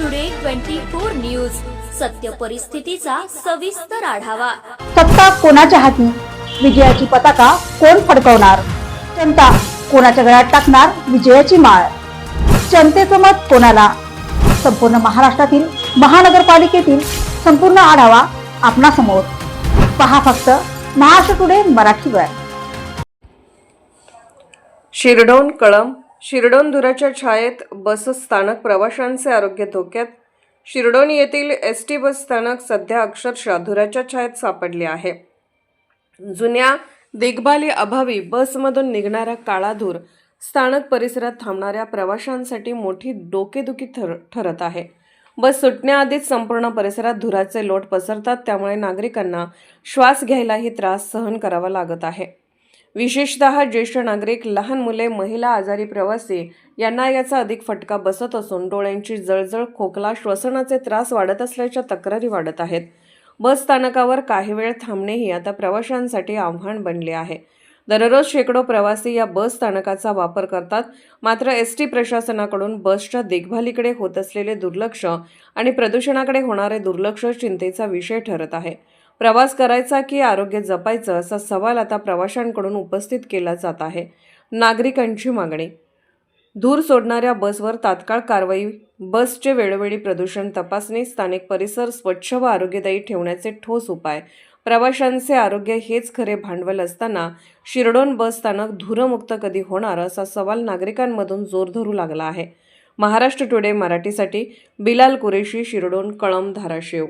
Today twenty four news सत्य परिस्थितीचा सविस्तर आढावा. सत्ता कोणाच्या हाती? विजयाची पताका कोण फडकवणार? जनता कोणाच्या गळ्यात टाकणार विजयाची माळ? जनतेचं मत कोणाला? संपूर्ण महाराष्ट्रातील महानगरपालिकेतील संपूर्ण आढावा आपणासमोर. पहा फक्त महाराष्ट्र टुडे मराठीवर शिरडोन कळम शिरडोन धुराच्या छायेत बस स्थानक प्रवाशांचे आरोग्य धोक्यात. शिरडोन येथील एस टी बस स्थानक सध्या अक्षरशः धुराच्या छायेत सापडले आहे. जुन्या देखभाली अभावी बसमधून निघणारा काळा धूर स्थानक परिसरात थांबणाऱ्या प्रवाशांसाठी मोठी डोकेदुखी ठर ठरत आहे. बस सुटण्याआधीच संपूर्ण परिसरात धुराचे लोट पसरतात त्यामुळे नागरिकांना श्वास घ्यायलाही त्रास सहन करावा लागत आहे. विशेषतः ज्येष्ठ नागरिक लहान मुले महिला आजारी प्रवासी यांना याचा अधिक फटका बसत असून डोळ्यांची जळजळ खोकला श्वसनाचे त्रास वाढत असल्याच्या तक्रारी वाढत आहेत. बस स्थानकावर काही वेळ थांबणेही आता प्रवाशांसाठी आव्हान बनले आहे. दररोज शेकडो प्रवासी या बस स्थानकाचा वापर करतात. मात्र एस टी प्रशासनाकडून बसच्या देखभालीकडे होत असलेले दुर्लक्ष आणि प्रदूषणाकडे होणारे दुर्लक्ष चिंतेचा विषय ठरत आहे. प्रवास करायचा की आरोग्य जपायचं असा सवाल आता प्रवाशांकडून उपस्थित केला जात आहे. नागरिकांची मागणी. धूर सोडणाऱ्या बसवर तात्काळ कारवाई बसचे वेळोवेळी प्रदूषण तपासणी स्थानिक परिसर स्वच्छ व आरोग्यदायी ठेवण्याचे ठोस उपाय. प्रवाशांचे आरोग्य हेच खरे भांडवल असताना शिरडोन बस स्थानक धूरमुक्त कधी होणार असा सवाल नागरिकांमधून जोर धरू लागला आहे. महाराष्ट्र टुडे मराठीसाठी बिलाल कुरेशी शिरडोन कळम धाराशिव.